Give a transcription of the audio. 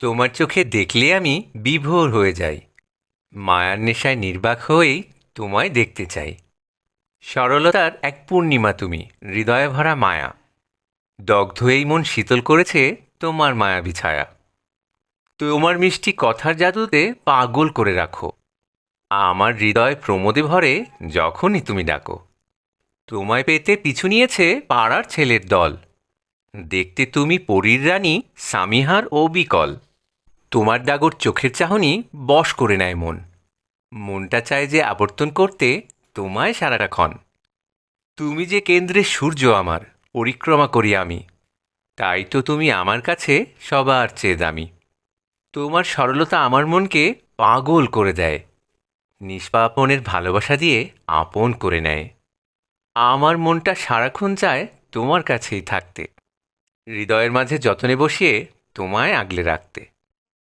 তোমার চোখে দেখলে আমি বিভোর হয়ে যাই। মায়ার নেশায় নির্বাক হয়েই তোমায় দেখতে চাই। সরলতার এক পূর্ণিমা তুমি, হৃদয়ে ভরা মায়া। দগ্ধ এই মন শীতল করেছে তোমার মায়াবী ছায়া। তোমার মিষ্টি কথার জাদুতে পাগল করে রাখো। আমার হৃদয় প্রমোদে ভরে যখনই তুমি ডাকো। তোমায় পেতে পিছু নিয়েছে পাড়ার ছেলের দল। দেখতে তুমি পরীর রানী সামিহার ও বিকল। তোমার ডাগর চোখের চাহনি বশ করে নেয় মন। মনটা চায় যে আবর্তন করতে তোমায় সারাটা ক্ষণ। তুমি যে কেন্দ্রে সূর্য আমার, পরিক্রমা করি আমি, তাই তো তুমি আমার কাছে সবার চেয়ে দামি। তোমার সরলতা আমার মনকে পাগল করে দেয় নিষ্পাপনের ভালোবাসা দিয়ে আপন করে নেয়। আমার মনটা সারাক্ষণ চায় তোমার কাছেই থাকতে, হৃদয়ের মাঝে যতনে বসিয়ে তোমায় আগলে রাখতে।